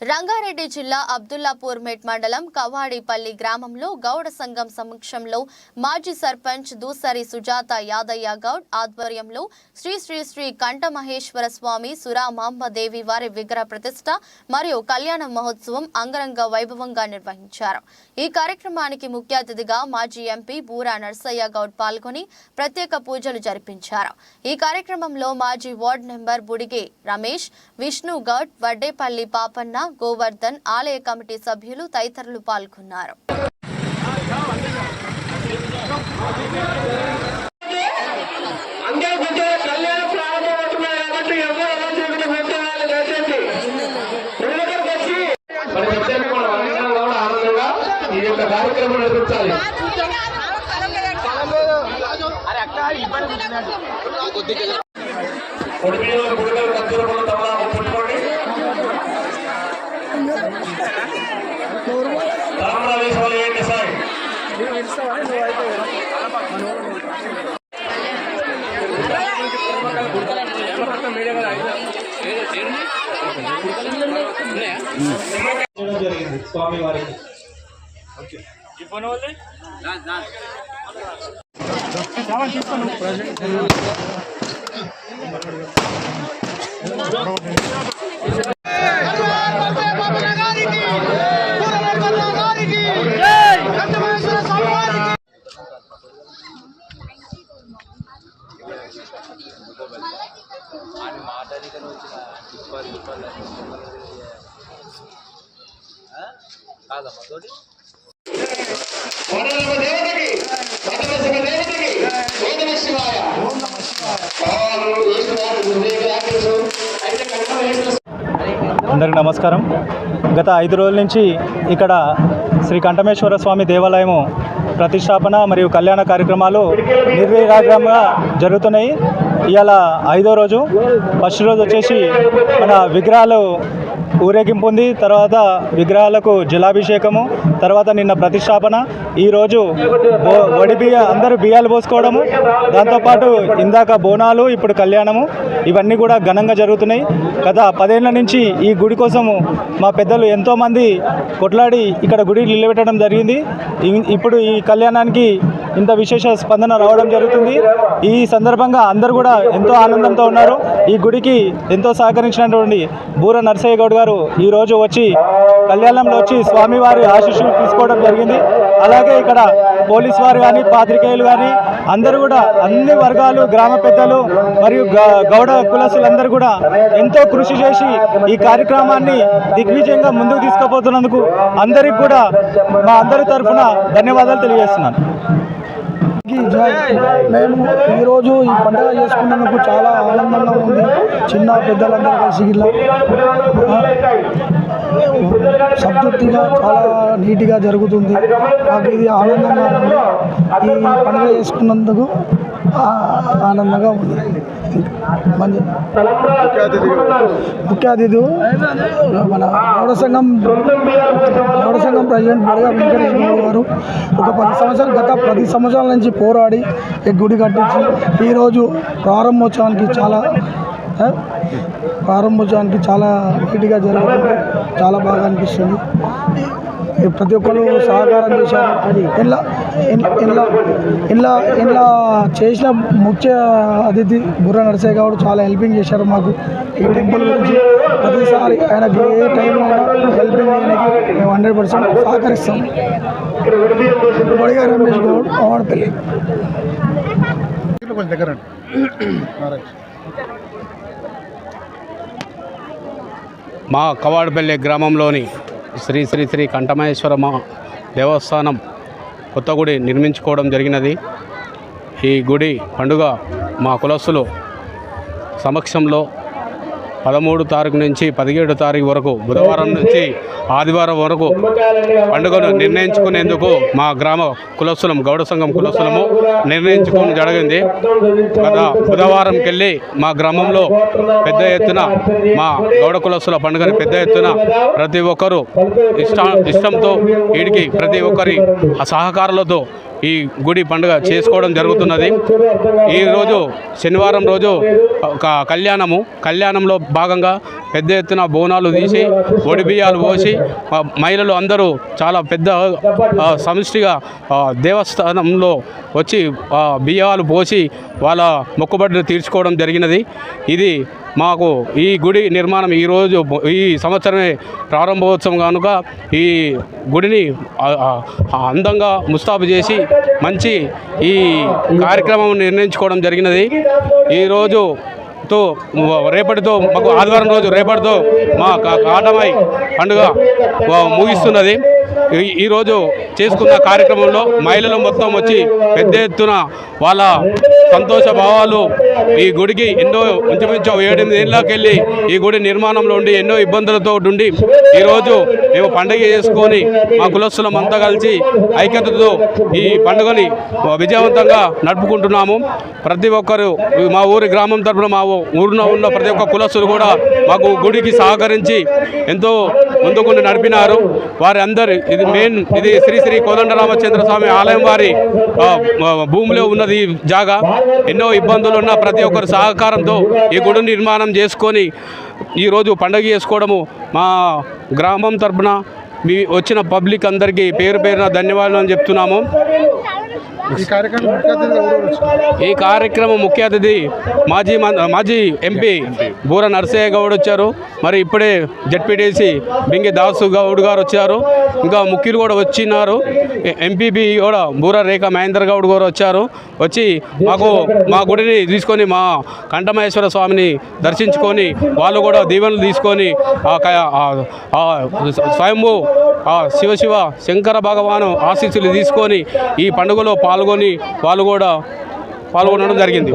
రంగారెడ్డి జిల్లా అబ్దుల్లాపూర్ మెట్ మండలం కవాడిపల్లి గ్రామంలో గౌడ సంఘం సమక్షంలో మాజీ సర్పంచ్ దూసరి సుజాత యాదయ్య గౌడ్ ఆధ్వర్యంలో శ్రీ శ్రీ శ్రీ కంఠమహేశ్వర స్వామి సురామాంబదేవి వారి విగ్రహ ప్రతిష్ట మరియు కళ్యాణ మహోత్సవం అంగరంగ వైభవంగా నిర్వహించారు. ఈ కార్యక్రమానికి ముఖ్య అతిథిగా మాజీ ఎంపీ బూరా నర్సయ్య గౌడ్ పాల్గొని ప్రత్యేక పూజలు జరిపించారు. ఈ కార్యక్రమంలో మాజీ వార్డు నెంబర్ బుడిగే రమేష్ విష్ణు గౌడ్ వడ్డేపల్లి పాపన్న గోవర్ధన్ ఆలయ కమిటీ సభ్యులు తదితరులు పాల్గొన్నారు. అందరూ కొంచెం కళ్యాణం ప్రారంభమవుతున్నాయి కాబట్టి చేయడం జరిగింది స్వామి వారికి వందనమ దేవతకి వందనమ దేవతకి అయితే కంఠమేశ్వర అందరికి నమస్కారం. గత ఐదు రోజుల నుంచి ఇక్కడ శ్రీ కంఠమేశ్వర స్వామి దేవాలయము ప్రతిష్టాపన మరియు కళ్యాణ కార్యక్రమాలు నిర్విరాగంగా జరుగుతున్నాయి. ఇవాళ ఐదో రోజు. ఫస్ట్ రోజు వచ్చేసి మన విగ్రహాలు ఊరేగింపు ఉంది తర్వాత విగ్రహాలకు జలాభిషేకము తర్వాత నిన్న ప్రతిష్టాపన ఈరోజు వడి బియ్య అందరూ బియ్యాలు పోసుకోవడము దాంతోపాటు ఇందాక బోనాలు ఇప్పుడు కళ్యాణము ఇవన్నీ కూడా ఘనంగా జరుగుతున్నాయి. గత పదేళ్ళ నుంచి ఈ గుడి కోసము మా పెద్దలు ఎంతోమంది కొట్లాడి ఇక్కడ గుడి నిలబెట్టడం జరిగింది. ఇప్పుడు ఈ కళ్యాణానికి ఇంత విశేష స్పందన రావడం జరుగుతుంది. ఈ సందర్భంగా అందరూ కూడా ఎంతో ఆనందంతో ఉన్నారు. ఈ గుడికి ఎంతో సహకరించినటువంటి బూర నరసయ్య గౌడ్ గారు ఈరోజు వచ్చి కళ్యాణంలో వచ్చి స్వామివారి ఆశీస్సులు తీసుకోవడం జరిగింది. అలాగే ఇక్కడ పోలీస్ వారు కానీ పాత్రికేయులు కానీ అందరూ కూడా అన్ని వర్గాలు గ్రామ పెద్దలు మరియు గ- గౌడ కులసులందరూ కూడా ఎంతో కృషి చేసి ఈ కార్యక్రమాన్ని దిగ్విజయంగా ముందుకు తీసుకుపోతున్నందుకు అందరికి కూడా మా అందరి తరఫున ధన్యవాదాలు తెలియజేస్తున్నాను. మేము ఈరోజు ఈ పండుగ చేసుకున్నందుకు చాలా ఆనందంగా ఉంది. చిన్న పెద్దలందరూ కలిసి ఇలా సంతృప్తిగా చాలా నీట్గా జరుగుతుంది. మాకు ఇది ఆనందంగా ఉంది. ఈ పండుగ చేసుకున్నందుకు ఆనందంగా ఉంది. మంచి ముఖ్య అతిథి మన గౌడ సంఘం గౌడ సంఘం ప్రెసిడెంట్ బడగా వెంకటేశ్వర గారు ఒక పది సంవత్సరాలు గత పది సంవత్సరాల నుంచి పోరాడి ఈ గుడి కట్టించి ఈరోజు ప్రారంభోత్సవానికి చాలా ప్రారంభోత్సవానికి చాలా నీట్గా జరుగుతుంది చాలా బాగా అనిపిస్తుంది. ప్రతి ఒక్కరు సహకారం చేశారు. ఇలా ఇలా ఇలా ఇలా చేసిన ముఖ్య అతిథి బుర్ర నరసయ్య గౌడ్ చాలా హెల్పింగ్ చేశారు మాకు. ఈ టెంపుల్ గురించి ప్రతిసారి ఆయనకి ఏ టైంలో అయినా హెల్పింగ్ చేయడానికి మేము హండ్రెడ్ పర్సెంట్ సహకరిస్తాం. బడిగా రమేష్ గౌడ్ పవన్పల్లి కొంచెం దగ్గర మా కవాడపల్లి గ్రామంలోని శ్రీ శ్రీ శ్రీ కంఠమహేశ్వరమ దేవస్థానం కొత్త గుడి నిర్మించుకోవడం జరిగినది. ఈ గుడి పండుగ మా కులస్తులు సమక్షంలో పదమూడు తారీఖు నుంచి పదిహేడు తారీఖు వరకు బుధవారం నుంచి ఆదివారం వరకు పండుగను నిర్ణయించుకునేందుకు మా గ్రామ కులస్తులం గౌడ సంఘం కులస్తులము నిర్ణయించుకోవడం జరిగింది. గత బుధవారంకి వెళ్ళి మా గ్రామంలో పెద్ద ఎత్తున మా గౌడ కులస్తుల పండుగని పెద్ద ఎత్తున ప్రతి ఒక్కరూ ఇష్ట ఇష్టంతో వీడికి ప్రతి ఒక్కరి సహకారులతో ఈ గుడి పండుగ చేసుకోవడం జరుగుతున్నది. ఈరోజు శనివారం రోజు ఒక కళ్యాణము కళ్యాణంలో భాగంగా పెద్ద ఎత్తున బోనాలు తీసి ఒడి బియ్యాలు పోసి మహిళలు అందరూ చాలా పెద్ద సమిష్టిగా దేవస్థానంలో వచ్చి ఆ, బియ్యాలు పోసి వాళ్ళ మొక్కుబడిని తీర్చుకోవడం జరిగినది. ఇది మాకు ఈ గుడి నిర్మాణం ఈరోజు ఈ సంవత్సరమే ప్రారంభోత్సవం కనుక ఈ గుడిని అందంగా ముస్తాబు చేసి మంచి ఈ కార్యక్రమం నిర్ణయించుకోవడం జరిగినది. ఈరోజు తో రేపటితో మాకు ఆదివారం రోజు రేపటితో మా కా- కాటమై పండుగ ముగిస్తున్నది. ఈరోజు చేసుకున్న కార్యక్రమంలో మహిళలు మొత్తం వచ్చి పెద్ద ఎత్తున వాళ్ళ సంతోష భావాలు ఈ గుడికి ఎన్నో ఇంచుమించు ఏడెనిమిది ఏళ్ళకెళ్ళి ఈ గుడి నిర్మాణంలో ఉండి ఎన్నో ఇబ్బందులతో ఉండి ఈరోజు మేము పండుగ చేసుకొని మా కులస్తులం అంతా కలిసి ఐక్యతతో ఈ పండుగని విజయవంతంగా నడుపుకుంటున్నాము. ప్రతి ఒక్కరు మా ఊరి గ్రామం తరపున మా ఊరిలో ఉన్న ప్రతి ఒక్క కులస్తులు కూడా మాకు గుడికి సహకరించి ఎంతో ముందుకుండి నడిపినారు. వారి అందరు ఇది మెయిన్ ఇది శ్రీ శ్రీ కోదండరామచంద్ర స్వామి ఆలయం వారి భూమిలో ఉన్నది జాగా. ఎన్నో ఇబ్బందులు ఉన్న ప్రతి ఒక్కరు సహకారంతో ఈ గుడి నిర్మాణం చేసుకొని ఈరోజు పండుగ చేసుకోవడము మా గ్రామం తరపున మీ వచ్చిన పబ్లిక్ అందరికీ పేరు పేరున ధన్యవాదాలు అని చెప్తున్నాము. ఈ కార్యక్రమం ముఖ్య అతిథి మాజీ మాజీ ఎంపీ. బూర నరసయ్య గౌడ్ వచ్చారు. మరి ఇప్పుడే జడ్పీటీసీ బింగి దాసు గౌడ్ గారు వచ్చారు. ఇంకా ముఖ్యులు కూడా వచ్చినారు. ఎంపీపీ కూడా బూర రేఖ మహేందర్ గౌడ్ గారు వచ్చారు. వచ్చి మాకు మా గుడిని తీసుకొని మా కంఠమహేశ్వర స్వామిని దర్శించుకొని వాళ్ళు కూడా దీవెనలు తీసుకొని ఆ- స్వయంభూ శివశివ శివ శివ శంకర భగవాను ఆశీస్సులు తీసుకొని ఈ పండుగలో పాల్గొని వాళ్ళు కూడా పాల్గొనడం జరిగింది.